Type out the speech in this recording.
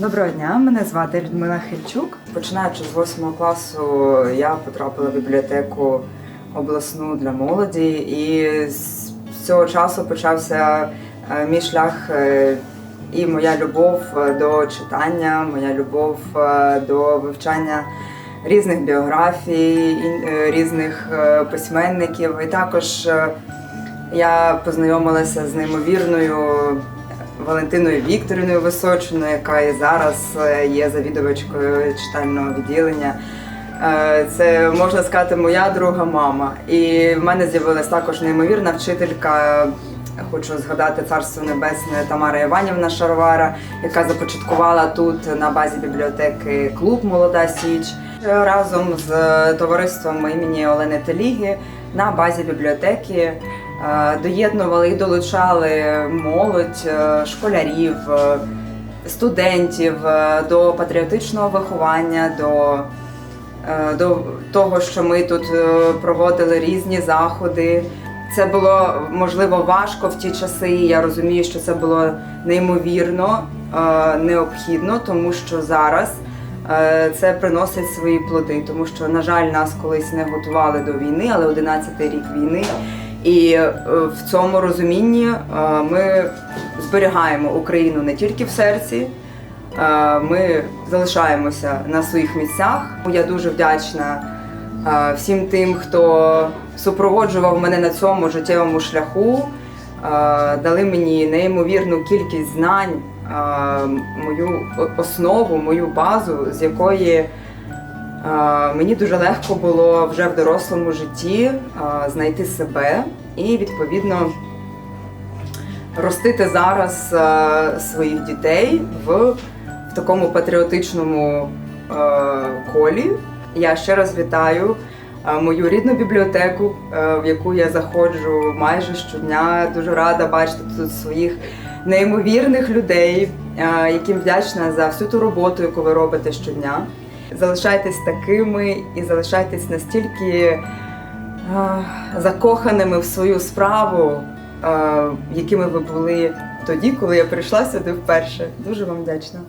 Доброго дня, мене звати Людмила Хильчук. Починаючи з 8 класу, я потрапила в бібліотеку обласну для молоді, і з цього часу почався е, мій шлях е, і моя любов е, до читання, моя любов до вивчання різних біографій, різних письменників. І також я познайомилася з неймовірною Валентиною Вікторівною Височиною, яка і зараз е, є завідувачкою читального відділення. Е, Це можна сказати, моя друга мама. І в мене з'явилась також неймовірна вчителька. Хочу згадати царство небесне Тамара Іванівна Шарвара, яка започаткувала тут на базі бібліотеки клуб Молода Січ разом з товариством імені Олени Теліги на базі бібліотеки е, доєднували і долучали молодь, е, школярів, е, студентів е, до патріотичного виховання, до, е, до того, що ми тут е, проводили різні заходи. Це було можливо важко в ті часи. Я розумію, що це було неймовірно е, необхідно, тому що зараз е, це приносить свої плоди, тому що, на жаль, нас колись не готували до війни, але 11-й рік війни. І е, в цьому розумінні е, ми зберігаємо Україну не тільки в серці, е, ми залишаємося на своїх місцях. Я дуже вдячна всім тим, хто супроводжував мене на цьому життєвому шляху, дали мені неймовірну кількість знань, мою основу, мою базу, з якої мені дуже легко було вже в дорослому житті знайти себе і відповідно ростити зараз своїх дітей в, такому патріотичному колі. Я ще раз вітаю мою рідну бібліотеку, в яку я заходжу майже щодня. Дуже рада бачити тут своїх неймовірних людей, яким вдячна за всю ту роботу, яку ви робите щодня. Залишайтесь такими і залишайтесь настільки закоханими в свою справу, якими ви були тоді, коли я прийшла сюди вперше. Дуже вам вдячна.